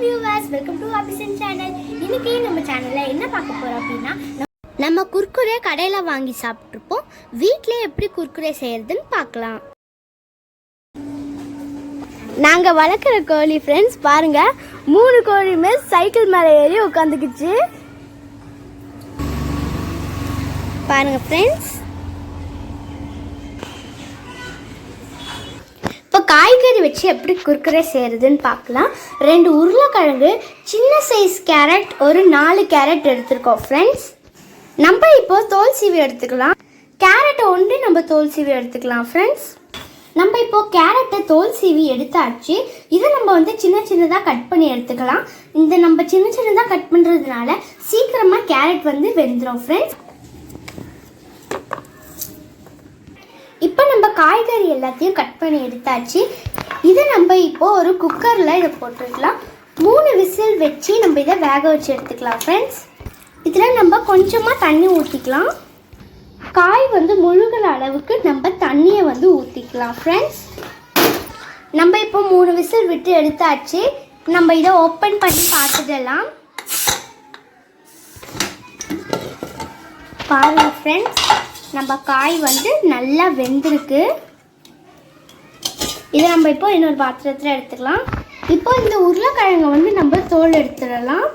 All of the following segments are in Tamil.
Viewers welcome to Abishan channel இன்னைக்கு நம்ம சேனல்ல என்ன பார்க்க போறோம் அப்படின்னா நம்ம குர்குரே கடையில் வாங்கி சாப்பிட்ருப்போம் வீட்டிலே எப்படி குர்குரே செய்யறதுன்னு பார்க்கலாம். நாங்கள் வளர்க்குற கோழி ஃப்ரெண்ட்ஸ் பாருங்க. மூணு கோழியுமே சைக்கிள் மேலே ஏறி உட்காந்துக்குச்சு. பாருங்க ஃப்ரெண்ட்ஸ் காய்கறி வச்சு எப்படி குறுக்குறே செய்கிறதுன்னு பார்க்கலாம். ரெண்டு உருளைக்கிழங்கு சின்ன சைஸ் கேரட் ஒரு நாலு கேரட் எடுத்திருக்கோம் ஃப்ரெண்ட்ஸ் நம்ம இப்போ தோல் சீவி எடுத்துக்கலாம். கேரட்டை ஒன்று நம்ம தோல் சீவி எடுத்துக்கலாம் ஃப்ரெண்ட்ஸ் நம்ம இப்போ கேரட்டை தோல் சீவி எடுத்தாச்சு. இதை நம்ம வந்து சின்ன சின்னதாக கட் பண்ணி எடுத்துக்கலாம். இந்த நம்ம சின்ன சின்னதாக கட் பண்ணுறதுனால சீக்கிரமாக கேரட் வந்து வெந்துடும் ஃப்ரெண்ட்ஸ் இப்போ நம்ம காய்கறி எல்லாத்தையும் கட் பண்ணி எடுத்தாச்சு. இதை நம்ம இப்போ ஒரு குக்கரில் இதை போட்டுக்கலாம். மூணு விசில் வச்சு நம்ம இதை வேக வச்சு எடுத்துக்கலாம் ஃப்ரெண்ட்ஸ் இதில் நம்ம கொஞ்சமாக தண்ணி ஊற்றிக்கலாம் காய் வந்து முழுகிற அளவுக்கு நம்ம தண்ணியை வந்து ஊற்றிக்கலாம் ஃப்ரெண்ட்ஸ் நம்ம இப்போ மூணு விசில் விட்டு எடுத்தாச்சு. நம்ம இதை ஓப்பன் பண்ணி பார்த்துடலாம். பாருங்கள் ஃப்ரெண்ட்ஸ் நம்ம காய் வந்து நல்லா வெந்திருக்கு. இதை நம்ம இப்போ இன்னொரு பாத்திரத்தில் எடுத்துக்கலாம். இப்போ இந்த உருளைக்கிழங்கை வந்து நம்ம தோல் எடுத்துடலாம்.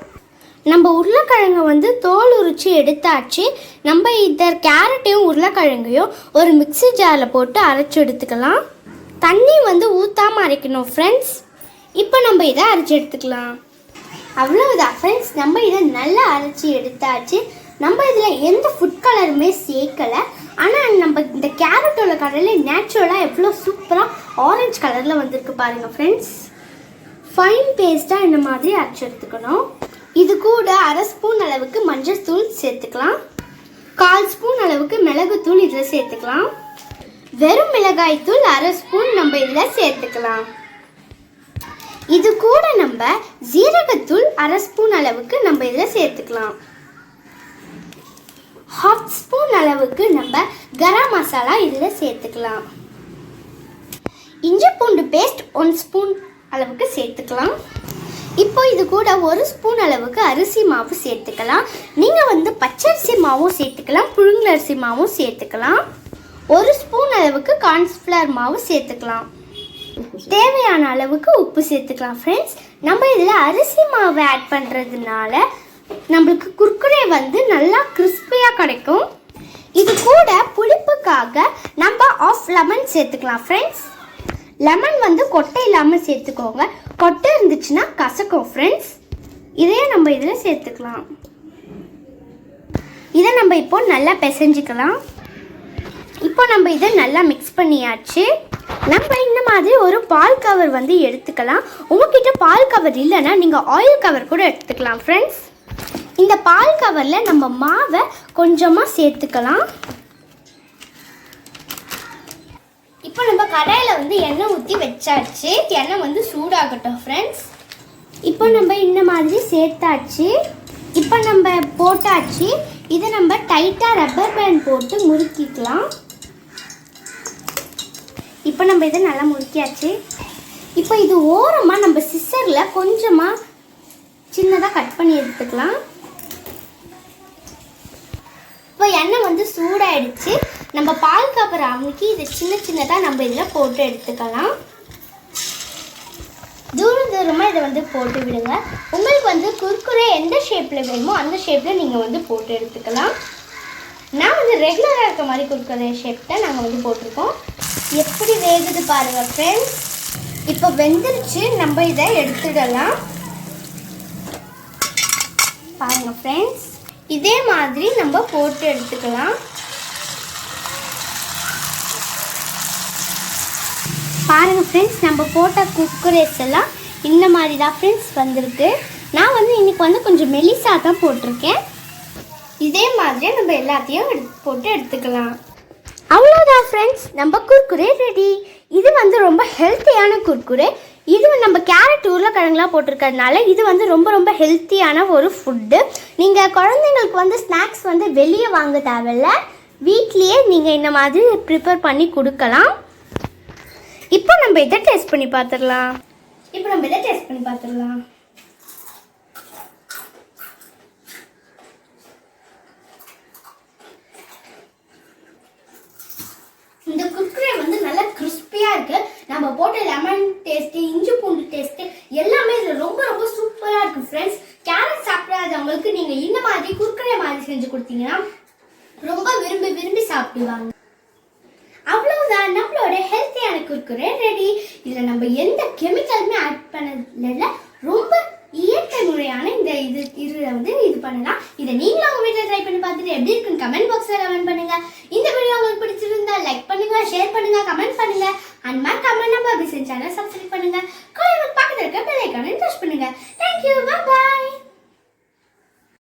நம்ம உருளைக்கிழங்கை வந்து தோல் உரித்து எடுத்தாச்சு. நம்ம இதை கேரட்டையும் உருளைக்கிழங்கையும் ஒரு மிக்ஸி ஜாரில் போட்டு அரைச்சி எடுத்துக்கலாம். தண்ணி வந்து ஊற்றாமல் அரைக்கணும் ஃப்ரெண்ட்ஸ் இப்போ நம்ம இதை அரைச்சி எடுத்துக்கலாம். அவ்வளோதான் ஃப்ரெண்ட்ஸ் நம்ம இதை நல்லா அரைச்சி எடுத்தாச்சு. நம்ம இதில் எந்த ஃபுட் கலருமே சேர்க்கலை. ஆனால் நம்ம இந்த கேரட்டோட கலரில் நேச்சுரலாக எவ்வளோ சூப்பராக ஆரஞ்சு கலரில் வந்திருக்கு பாருங்கள் ஃப்ரெண்ட்ஸ் ஃபைன் பேஸ்ட்டாக இந்த மாதிரி அரைச்சி எடுத்துக்கணும். இது கூட அரை ஸ்பூன் அளவுக்கு மஞ்சள் தூள் சேர்த்துக்கலாம். கால் ஸ்பூன் அளவுக்கு மிளகுத்தூள் இதில் சேர்த்துக்கலாம். வெறும் மிளகாய் தூள் அரை ஸ்பூன் நம்ம இதில் சேர்த்துக்கலாம். இது கூட நம்ம ஜீரகத்தூள் அரை ஸ்பூன் அளவுக்கு நம்ம இதில் சேர்த்துக்கலாம். ஹாஃப் ஸ்பூன் அளவுக்கு நம்ம கரம் மசாலா இதில் சேர்த்துக்கலாம். இஞ்சி பூண்டு பேஸ்ட் ஒன் ஸ்பூன் அளவுக்கு சேர்த்துக்கலாம். இப்போ இது கூட ஒரு ஸ்பூன் அளவுக்கு அரிசி மாவு சேர்த்துக்கலாம். நீங்கள் வந்து பச்சரிசி மாவும் சேர்த்துக்கலாம் புழுங்கல் அரிசி மாவும் சேர்த்துக்கலாம். ஒரு ஸ்பூன் அளவுக்கு கார்ன்ஃப்ளவர் மாவு சேர்த்துக்கலாம். தேவையான அளவுக்கு உப்பு சேர்த்துக்கலாம் ஃப்ரெண்ட்ஸ் நம்ம இதில் அரிசி மாவு ஆட் பண்ணுறதுனால நம்மளுக்கு குர்குரே வந்து நல்லா கிறிஸ்பியாக கிடைக்கும். இது கூட புளிப்புக்காக நம்ம ஆஃப் லெமன் சேர்த்துக்கலாம் ஃப்ரெண்ட்ஸ் லெமன் வந்து கொட்டை இல்லாமல் சேர்த்துக்கோங்க. கொட்டை இருந்துச்சுன்னா கசக்கும் ஃப்ரெண்ட்ஸ் இதையும் நம்ம இதில் சேர்த்துக்கலாம். இதை நம்ம இப்போ நல்லா பிசைஞ்சிக்கலாம். இப்போ நம்ம இதை நல்லா மிக்ஸ் பண்ணியாச்சு. நம்ம இந்த மாதிரி ஒரு பால் கவர் வந்து எடுத்துக்கலாம். உங்ககிட்ட பால் கவர் இல்லைன்னா நீங்கள் ஆயில் கவர் கூட எடுத்துக்கலாம் ஃப்ரெண்ட்ஸ் இந்த பால் கவரில் நம்ம மாவை கொஞ்சமாக சேர்த்துக்கலாம். இப்போ நம்ம கடாயில் வந்து எண்ணெய் ஊற்றி வச்சாச்சு. எண்ணெய் வந்து சூடாகட்டும் ஃப்ரெண்ட்ஸ் இப்போ நம்ம இந்த மாதிரி சேர்த்தாச்சு. இப்போ நம்ம போட்டாச்சு. இதை நம்ம டைட்டாக ரப்பர் பேண்ட் போட்டு முறுக்கிக்கலாம். இப்போ நம்ம இதை நல்லா முறுக்கியாச்சு. இப்போ இது ஓரமாக நம்ம சிஸ்டரில் கொஞ்சமாக சின்னதாக கட் பண்ணி எடுத்துக்கலாம். சூடாயிடுச்சு. நம்ம பால் காப்பர் அமுக்கி இதை சின்ன சின்னதாக நம்ம இதில் போட்டு எடுத்துக்கலாம். தூரம் தூரமாக இதை வந்து போட்டு விடுங்க. உங்களுக்கு வந்து குர்குரே எந்த ஷேப்பில் வேணுமோ அந்த ஷேப்பில் நீங்கள் வந்து போட்டு எடுத்துக்கலாம். நான் வந்து ரெகுலராக இருக்க மாதிரி குர்குரே ஷேப் தான் நாங்கள் வந்து போட்டிருக்கோம். எப்படி வேகுது பாருங்கள் ஃப்ரெண்ட்ஸ் இப்போ வெந்துருச்சு நம்ம இதை எடுத்துடலாம். பாருங்கள் ஃப்ரெண்ட்ஸ் இதே மாதிரி நம்ம போட்டு எடுத்துக்கலாம். பாருங்க ஃப்ரெண்ட்ஸ் நம்ம போட்ட குக்குரேஸ் எல்லாம் இந்த மாதிரி தான் ஃப்ரெண்ட்ஸ் வந்திருக்கு. நான் வந்து இன்றைக்கி வந்து கொஞ்சம் மெலிசா தான் போட்டிருக்கேன். இதே மாதிரியே நம்ம எல்லாத்தையும் எடுத்து போட்டு எடுத்துக்கலாம். அவ்வளோதான் ஃப்ரெண்ட்ஸ் நம்ம குர்குரே ரெடி இது வந்து ரொம்ப ஹெல்த்தியான குர்குரே இது நம்ம கேரட் உருளைக்கிழங்குலாம் போட்டிருக்கறதுனால இது வந்து ரொம்ப ரொம்ப ஹெல்த்தியான ஒரு ஃபுட்டு நீங்கள் குழந்தைங்களுக்கு வந்து ஸ்நாக்ஸ் வந்து வெளியே வாங்க தேவையில்ல. வீட்லேயே நீங்கள் இந்த மாதிரி ப்ரிப்பேர் பண்ணி கொடுக்கலாம். இப்போ நம்ம இதை டேஸ்ட் பண்ணி பார்த்துடலாம். இப்போ நம்ம இதை டேஸ்ட் பண்ணி பார்த்துடலாம். நம்ம போட்ட லெமன் டேஸ்ட்டு இஞ்சி பூண்டு டேஸ்ட்டு எல்லாமே இதில் ரொம்ப ரொம்ப சூப்பராக இருக்கும் ஃப்ரெண்ட்ஸ் கேரட் சாப்பிடாதவங்களுக்கு நீங்கள் இந்த மாதிரி குறுக்கடை மாதிரி செஞ்சு கொடுத்தீங்கன்னா ரொம்ப விரும்பி விரும்பி சாப்பிடுவாங்க. அவ்வளோதான் நம்மளோட ஹெல்த்தியான குர்குரே ரெடி இதில் நம்ம எந்த கெமிக்கலுமே ஆட் பண்ணதில்ல ரொம்ப இயற்கை முறையான இந்த இது இதில் வந்து இது பண்ணலாம். இதை நீங்களும் உங்கள் வீட்டில் ட்ரை பண்ணி பார்த்துட்டு எப்படி இருக்குன்னு கமெண்ட் பாக்ஸில் கமெண்ட் பண்ணுங்கள் இந்த வீடியோ உங்களுக்கு பிடிச்சிருந்தா லைக் பண்ணுங்கள் ஷேர் பண்ணுங்க கமெண்ட் பண்ணுங்கள் அண்ட் மறக்காம நம்ம பிசின் சேனல் சப்ஸ்கிரைப் பண்ணுங்க. கூட பக்கத்தில் இருக்க பெல் ஐக்கானை ப்ரெஸ் பண்ணுங்க. Thank you bye